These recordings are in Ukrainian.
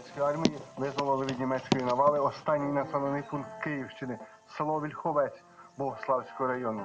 Радянської армії визволили від німецької навали останній населений пункт Київщини село Вільховець Богославського району.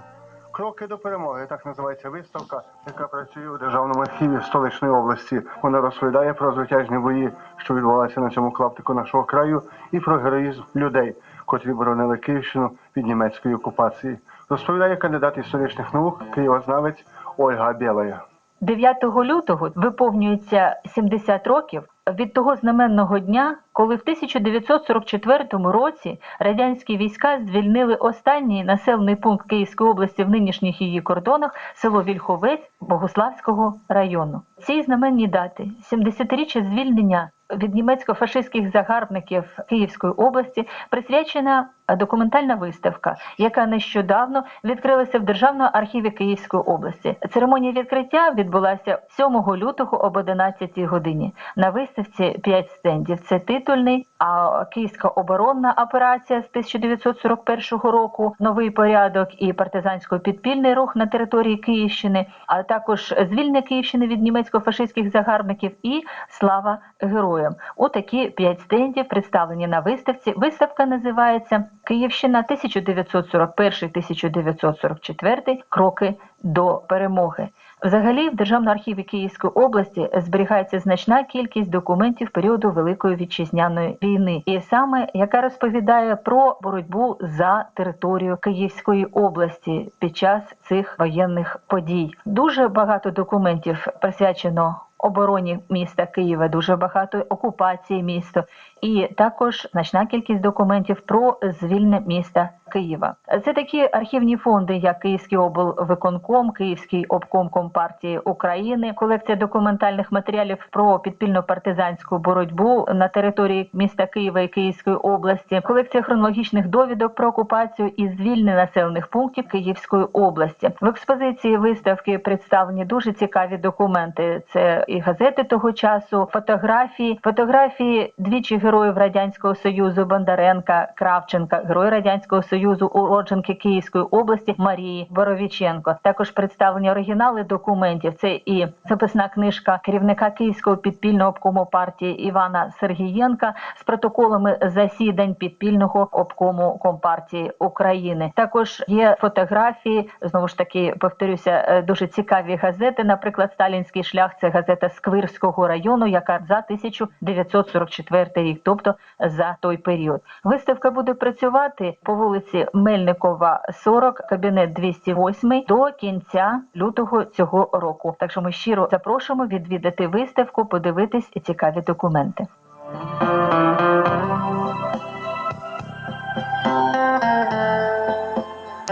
Кроки до перемоги так називається виставка, яка працює у державному архіві столичної області. Вона розповідає про звитяжні бої, що відбувалися на цьому клаптику нашого краю, і про героїзм людей, котрі боронили Київщину від німецької окупації. Розповідає кандидат історичних наук, києвознавець Ольга Білая. 9 лютого виповнюється 70 років від того знаменного дня, коли в 1944 році радянські війська звільнили останній населений пункт Київської області в нинішніх її кордонах село Вільховець Богославського району. Ці знаменні дати 70-річчя звільнення від німецько-фашистських загарбників Київської області присвячена документальна виставка, яка нещодавно відкрилася в Державному архіві Київської області. Церемонія відкриття відбулася 7 лютого об 11 годині. На виставці 5 стендів. Це титульний, а Київська оборонна операція з 1941 року, новий порядок і партизансько-підпільний рух на території Київщини, а також звільнення Київщини від німецько-фашистських загарбників і слава героям. У такі 5 стендів представлені на виставці. Виставка називається Київщина 1941-1944. Кроки до перемоги. Взагалі, в Державному архіві Київської області зберігається значна кількість документів періоду Великої вітчизняної війни, і саме яка розповідає про боротьбу за територію Київської області під час цих воєнних подій. Дуже багато документів присвячено. Обороні міста Києва дуже багато окупації міста, і також значна кількість документів про звільнення міста Києва. Це такі архівні фонди, як Київський облвиконком, Київський обком Компартії України, колекція документальних матеріалів про підпільну партизанську боротьбу на території міста Києва і Київської області, колекція хронологічних довідок про окупацію і звільнення населених пунктів Київської області. В експозиції виставки представлені дуже цікаві документи. Це і газети того часу, фотографії, фотографії двічі героїв радянського союзу Бондаренка, Кравченка, герої радянського союзу, уродженки Київської області Марії Боровіченко. Також представлені оригінали документів. Це і записна книжка керівника Київського підпільного обкому партії Івана Сергієнка з протоколами засідань підпільного обкому компартії України. Також є фотографії. Знову ж таки, повторюся, е, дуже цікаві газети. Наприклад, Сталінський шлях це газета Сквирського району, яка за 1944 рік, тобто за той період. Виставка буде працювати по вулиці Мельникова, 40, кабінет 208 до кінця лютого цього року. Так що ми щиро запрошуємо відвідати виставку, подивитись цікаві документи.